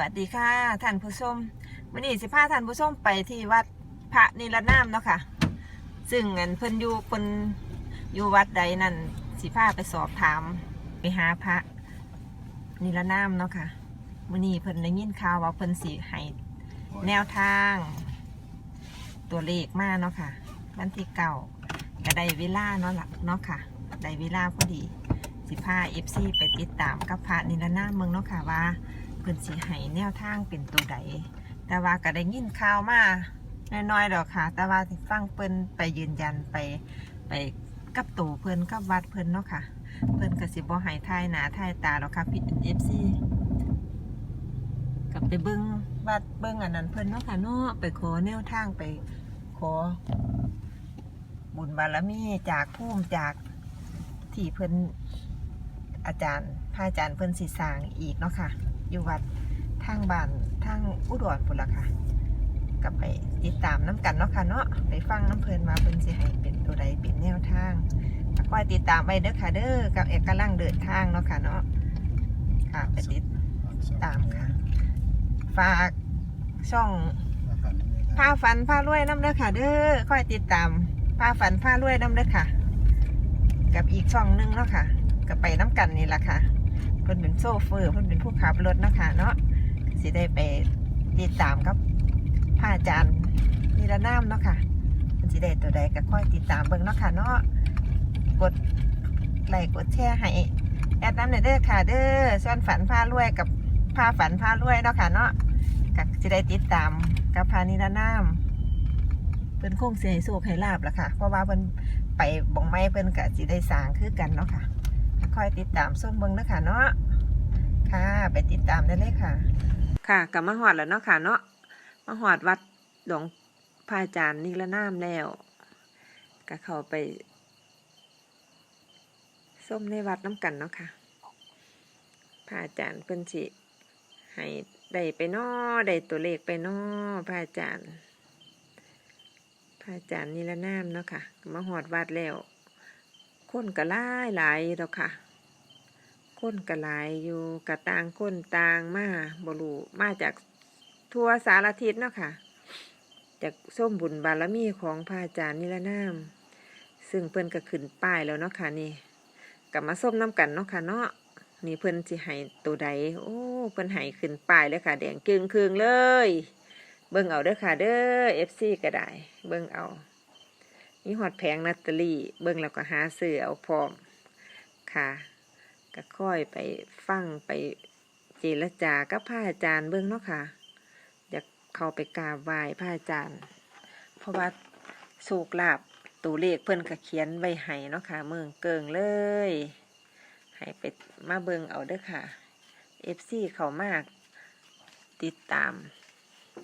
วัสดีค่ะท่านผู้ชมวันนี้สิพาท่านผู้ชมไปที่วัดพระนิรนามเนาะค่ะ ซึ่งเงินเพิ่นอยู่เพิ่นอยู่วัดใดนั่นสิพาไปสอบถามไปหาพระนิรนามเนาะค่ะวันนี้เพิ่นได้ยินข่าวว่าเพิ่นสิให้แนวทาง ตัวเลขมาเนาะค่ะวันที่เก่าก็ได้เวลาเนาะล่ะเนาะค่ะได้เวลาพอดีสิพาเอฟซีไปติดตามกับพระนิรนามเมืองเนาะค่ะว่า เพิ่นสิให้แนวทางเป็นตัวใดแต่ว่าก็ได้ยินข่าวมาน้อยๆดอกค่ะ แต่ว่าฟังเพิ่นไปยืนยันไปไปกับตัวเพิ่นกับวัดเพิ่นเนาะค่ะ เพิ่นก็สิบ่ให้ทายหนาทายตาหรอกค่ะพี่ FC กลับไปเบิ่งวัดเบิ่งอันนั้นเพิ่นเนาะค่ะเนาะไปขอแนวทางไปขอ บุญบารมีจากภูมิจากที่เพิ่นอาจารย์พระอาจารย์เพิ่นสิสร้างอีกเนาะค่ะ อยู่วัดทางบ้านทางอุดรพุ่นละค่ะก็ไปติดตามน้ำกันเนาะค่ะเนาะไปฟังน้ำเพลินมาเพิ่นสิให้เป็นตัวใดเป็นแนวทางก็คอยติดตามไปเด้อค่ะเด้อกับเอกกำลังเดินทางเนาะค่ะเนาะค่ะไปติดตามค่ะ ฝากช่องผ้าฝันผ้ารวยน้ำเด้อค่ะ เด้อคอยติดตามผ้าฝันผ้ารวยน้ำเด้อค่ะ กับอีกช่องหนึงเนาะค่ะก็ไปน้ำกันนี่แหละค่ะ เพิ่นเป็นโซเฟอร์เพิ่นเป็นผู้ขับรถเนาะคะเนาะสิได้ไปติดตามกับพระอาจารย์นิรนามเนาะค่ะเพิ่นสิได้ตัวใดก็ค่อยติดตามเบิ่งเนาะค่ะเนาะกดไลค์กดแชร์ให้แอดน้ำเด้อค่ะ เด้อส่วนฝันพารวยกับพาฝันพารวยเนาะค่ะเนาะก็สิได้ติดตามกับพานิรนามเพิ่นคงสิให้โชคให้ลาบละค่ะ เพราะว่าเพิ่นไปบ่งไม้เพิ่นก็สิได้สร้างคือกันเนาะค่ะ คอยติดตามส้มเบิงนะคะเนาะค่ะ ไปติดตามได้เลยค่ะ ค่ะกับมาหอดแล้วเนาะค่ะเนาะมาหอดวัดหลวงพระอาจารย์นิรนามแล้วก็เข้าไปส้มในวัดน้ำกันเนาะค่ะพระอาจารย์เพิ่นสิให้ได้ไปนอได้ตัวเลขไปนอพระอาจารย์ พระอาจารย์นิรนามเนาะค่ะมาหอดวัดแล้วคนก็หลายหลายแล้วค่ะ คนก็หลายอยู่กระต่างคนต่างมาบรูมาจากทั่วสารทิศเนาะค่ะ จากส้มบุญบารมีของพระอาจารย์นิรนาม ซึ่งเพิ่นก็ขึ้นป้ายแล้วเนาะค่ะนี่กลับมาส้มน้ำกันเนาะค่ะเนาะนี่เพิ่นสิให้ตัวใด โอ้เพิ่นให้ขึ้นป้ายเลยค่ะ แดงกึ่งคืงเลย เบิ่งเอาเด้อค่ะ เด้อ FC ก็ได้ เบิ่งเอามีหอดแผงนัตเตอรี่ เบิ่งแล้วก็หาซื้อเอาพร้อมค่ะ ก็ค่อยไปฟังไปเจรจากับพระอาจารย์เบิ่งเนาะค่ะ อยากเข้าไปกราบไหว้พระอาจารย์ เพราะว่าโชคลาภตัวเลขเพิ่อนก็เขียนไว้ให้เนาะค่ะ เมืองเกิงเลย ให้ไปมาเบิ่งเอาเด้อค่ะ FC เขามากติดตาม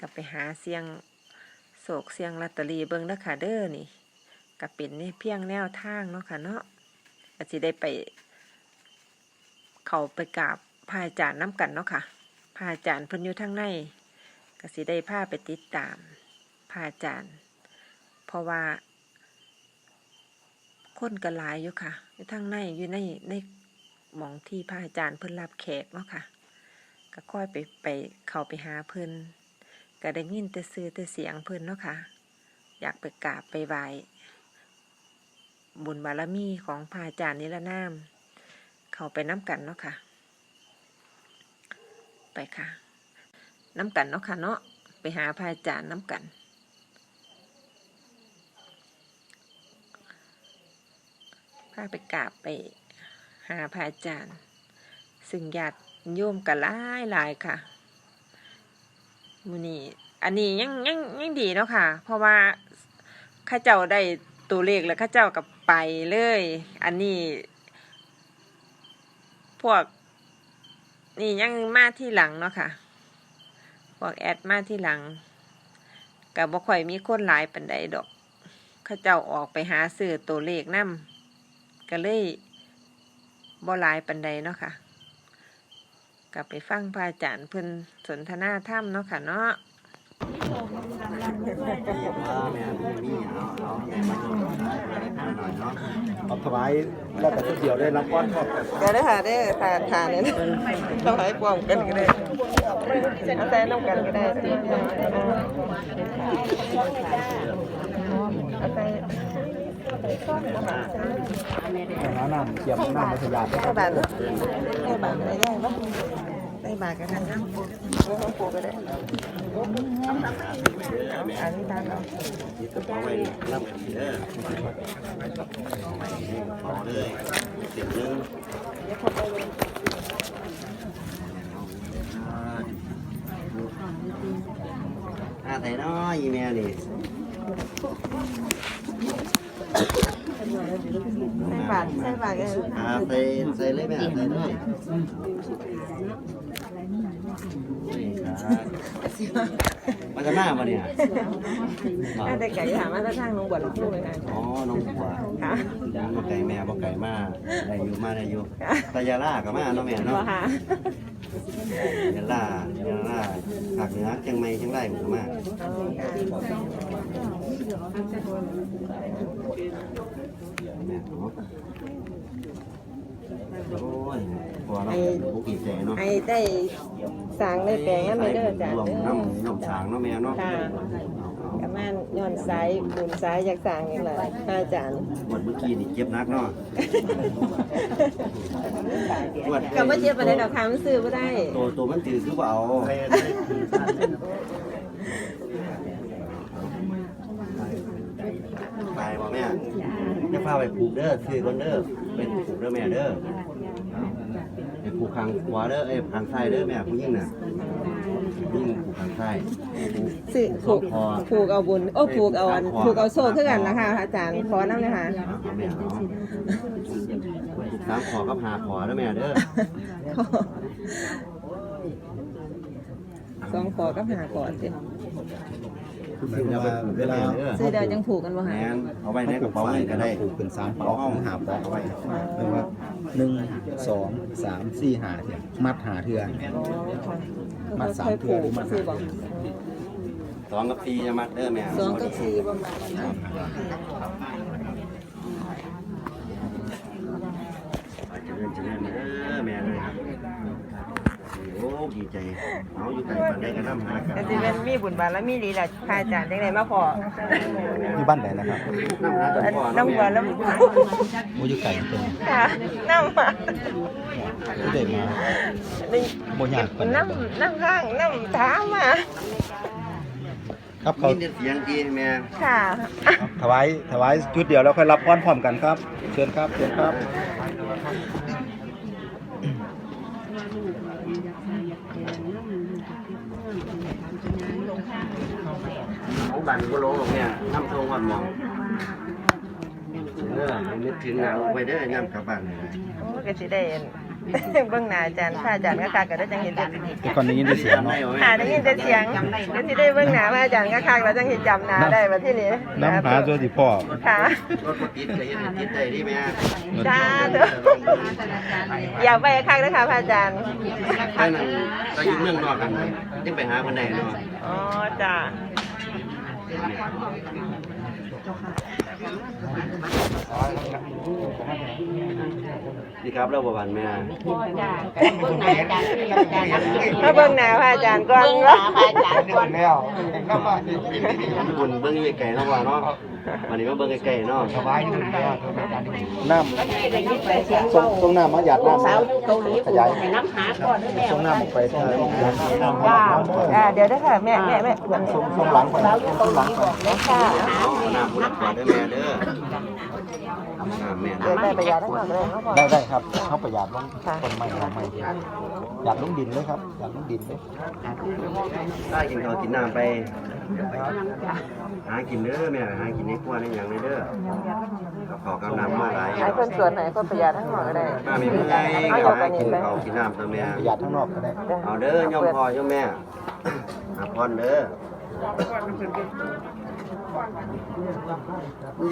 ก็ไปหาเสียงโศกเสียงลอตเตอรี่เบิ่งเด้อค่ะเด้อนี่ก็เป็นนี่เพียงแนวทางเนาะค่ะเนาะก็สิได้ไป เขาไปกราบพระอาจารย์น้ำกันเนาะค่ะพระอาจารย์เพิ่นอยู่ทางในกสิได้พาไปติดตามพระอาจารย์ เพราะว่าคนก็หลายอยู่ค่ะอยู่ทางในอยู่ในในหมองที่พระอาจารย์เพิ่นรับแขกเนาะค่ะ ก็ค่อยไปไปเข้าไปหาเพิ่นก็ได้ยินแต่ซื้อแต่เสียงเพิ่นเนาะค่ะ อยากไปกราบไปไหว้บุญบารมีของพระอาจารย์นิรนาม เขาไปน้ำกันเนาะค่ะ ไปค่ะ น้ำกันเนาะค่ะเนาะ ไปหาพระอาจารย์น้ำกัน พาไปกราบไปหาพระอาจารย์ซึ่งญาติโยมกันหลายหลายค่ะมูนี่อันนี้ยังยังยังดีเนาะค่ะ เพราะว่าข้าเจ้าได้ตัวเลขแล้วข้าเจ้ากับไปเลย อันนี้ พวก นี่ยังมาที่หลังเนาะค่ะ พวกแอดมาที่หลังกับบ่ค่อยมีคนหลายปันใดดอก เข้าเจ้าออกไปหาซื้อตัวเลขนํก็เลยบ่หลายปันใดเนาะค่ะกลับไปฟังพระอาจารย์เพิ่นสนทนาธรรมเนาะค่ะเนาะ เอาถวายแล้วแต่เดียวได้รับก้อนก็เดี๋ยวได้ค่ะได้ทานทานเนี่ยต้องให้พร้อมกันก็ได้เอาแต่น้ำกันก็ได้เอาแต่น้ำน้ำเทียมน้ำมัธยาได้บาทได้บาทอะไรได้บ้า งได้บาทกันนะไม่ต้องปลูกก็ได้อันนี้ตามเราเอาไว้รับเด้อเอเลยเสียงนึงอาแต่น้อยอีเมลนี่ใส่บาทใส่บาทกันอาใส่ใส่เลยแม่ใส่เลย มันจะหน้ามาเนี่ยน่าจะไก่ถามว่าถ้าทางน้องบวชเราพูดไหมคะอ๋อน้องบัวค่ะบ่ไก่แม่บ่ไก่มาได้อยู่มาได้อยู่ตายาล่าก็มาเนาะแม่เนาะบ่ค่ะยาล่ายาล่าภาคเหนือเชียงใหม่เชียงรายผมก็มาแม่เนาะโอ้ยพอเราบุกีใจเนาะให้ได้ สร้างได้แปลงนั้นไม่เด้อจ้ะรวมเด้อน้ำน้ำสางเนาะแม่เนาะค่ะกำมันย้อนสายบุญสายอยากสร้างนี่แหละพระอาจารย์หมดเมื่อกี้นี่เจ็บนักเนาะก็บ่เจ็บปานใดดอกค่ะมันซื้อบ่ได้ ตัวตัวมันถือคือว่าเอาตายบ่แม่จะพาไปผูกเด้อซื้อก่อนเด้อเป็นผูกเด้อแม่เด้อ ไปผูกข้างขวาเด้อเอ้ยข้างซ้ายเด้อแม่ผู้หญิงน่ะผู้หญิงผูกข้างซ้ายผูกซื้อผูกผูกเอาบุญโอ้ผูกเอาอันผูกเอาโซ่คือกันล่ะค่ะพระอาจารย์ขอนำเลยค่ะเอาแม่เอาผูกสามขอกับหาขอเด้อแม่เด้อสองขอกับหาขอสิหมายความว่าเวลาซื้อเดียวจังผูกกันบ่แมค่ะนเอาไว้ในกระเป๋าเงินก็ได้ปลูกเป็นสามปอกหาปอกเอาไว้เรียกว่า หนึ่งสองสามสี่หาเทียมมัดหาเทือนอ๋อค่ะมัดสามค่อยเทืผูอกหรือมัดซื้อบ่สองกับสี่จะมัดเด้อแม่สองกับสี่ประมาณนั้น เจริญเจริญเด้อแม่เลยโอ้ดี ใจเอาอยู่ไกลปานใดก็นำหากันก็สิเป็นมีบุญบารมีดีแหละพระอาจารย์จังไดมาพอที่บ้านไหนนะครับนำหากันอันพ่อน้ำบัวแล้วโอ้ยอยู่ไก่เป็นค่ะน้ำมาที่เด็กมานี่โมยากเป็นน้ำน้ำข้างน้ำถามมาครับเขามีเสียงกีแม่ค่ะถวายถวายจุดเดียวแล้วค่อยรับก้อนพร้อมกันครับ เชิญครับเชิญครับ ของบันก็ลงเนี่ยน้ำทงวันมองเด้อให้นึกถึงหนาวไปเด้อย่ำกลับบ้านเลยโอ้ก็สิได้เบิ่งหน้าอาจารย์พระอาจารย์ก็คักก็ได้จังเห็นแต่ทุกคนได้ยินได้เสียงเนาะค่ะได้ยินแต่เสียงก็สิได้เบิ่งหน้าพระอาจารย์ก็คักแล้วจังเห็นจำหน้าได้มาที่นี้น้ำหาตัวที่พ่อ ค่ะ รถบ่ติดก็เฮ็ดให้ติดได้ดิแม่จ้าเด้ออยากไปคักเด้อค่ะพระอาจารย์ไปนั่นก็อยู่เมืองนอกกันยังไปหาคนใดเนาะ อ๋อจ้า นี่ครับเราบ่บันแม่มาเบิ่งหน้าพระอาจารย์ก่อนเนาะญี่ปุ่นเบิ่งอยู่ไกลๆเนาะว่าเนาะ วันนี้มาเบิ่งไกลๆเนาะสบายน้ำส่งส่งน้ำมาหยาดน้ำขยายส่งน้ำออกไปทางน้ำจ้าอ่าเดี๋ยวเด้อค่ะแม่แม่แม่ส่งส่งหลังไปส่งหลังไปค่ะเอาน้ำพุ่นขวดเด้อแม่เด้อ น้ำแม่เดี๋ยวได้ประหยัดทั้งหมดเลยเนาะพ่อได้ได้ครับเขาประหยัดลงต้นไม้ลงไม้อยากลงดินเลยครับอยากลงดินเลยถ้ากินข้าวกินน้ำไป หากินเด้อแม่หากินในครัวในหยังเลยเด้อกับข้าวกับน้ำมาหลายให้คนสวนไหนคนประหยัดทั้งหมดก็ได้มามีเมื่อยเอาก็จบไปหากินี่นไปข้าวกินน้ำตัวแม่ประหยัดข้างนอกก็ได้เอาเด้อย่อมพ่อย่อมแม่หาพรเด้อ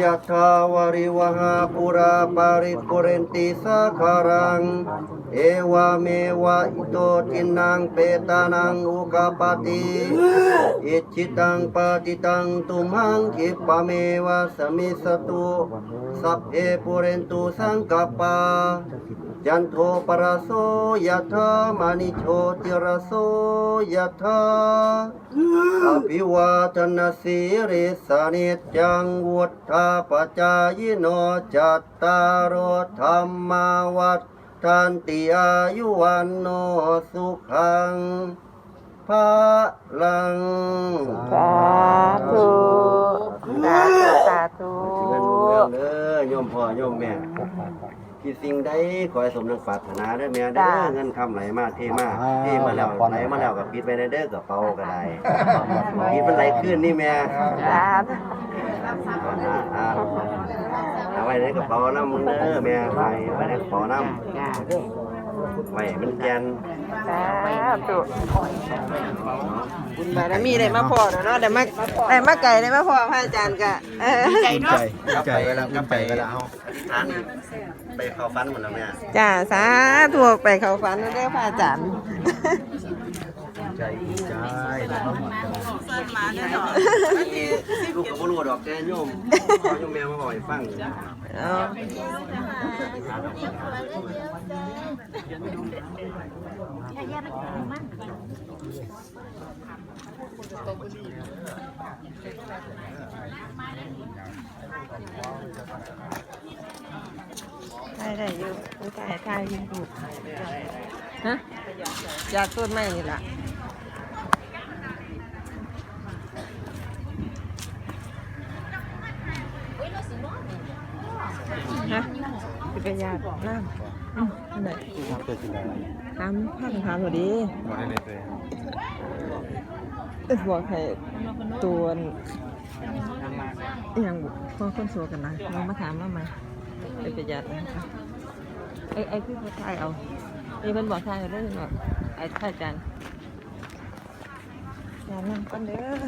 ยะทาวริวหาปุราปาริปุเรนติสาคารัง เอวะเมวะอิโตทินังเปตานังอุกาปติอิจิตังปฏิตังตุมังคิปะเมวะสมิสตุสัพเพปุเรนตุสังกปาจันโทปรโสยะธามณิโชติรโสยะธาอภิวาทนาสีริสานิจังวุฒาปจายโนจัตตารธรรมาวัฏ ทันติอายุวันโนสุขังภาลังสาธุสาธุสาธุเงินเรื่องเด้อโยมพ่อโยมแม่ที่สิ่งใดขอให้สมดังปรารถนาเด้อแม่เด้อเงินคำไหลมาเทมาเทมาแล้วไหลมาแล้วกับปิดไว้ในเด้อกระเป๋าก็ได้ปิดมันไหลขึ้นนี่แม่ สาธุอ่า เอาไว้ในกระเป๋าน้ำมึงเด้อแม่ไว้ไว้ในกระเป๋าน้ำไว้มันแกนสาธุบุญบารมีได้มาพอแล้วเนาะได้มาได้มาไก่ได้มาพอพระอาจารย์ก็เออใจเนาะใจเวลาใจเวลาเฮาอธิษฐานไปเข้าฟันหมดแล้วแม่จ้าสาธุไปเข้าฝันเด้พระอาจารย์ใจใจ แล้วก็ลูกก็บ่รู้ดอกแต่โยมขอโยมแม่มาบอกให้ฟังเอาได้ได้อยู่มันถ่ายถ่ายอยิงดูฮะจากต้นไม้นี่แหละ ฮะสิเป็ นยาน้ำอืมอันไหนครับเกิดสิ่งใดถามพังถามหน่อยดิมาให้เลยเอ้ยบอกให้ตัวอย่างบุพอคนสัวกันนะลองมาถามว่ามาเป็นประหยัดนะคะไอ้ไอ้พี่เขาทายเอาไอ้เพิ่นบอกทายเอาได้หน่อยไอ้ทายจันอย่านั่งกันเด้อ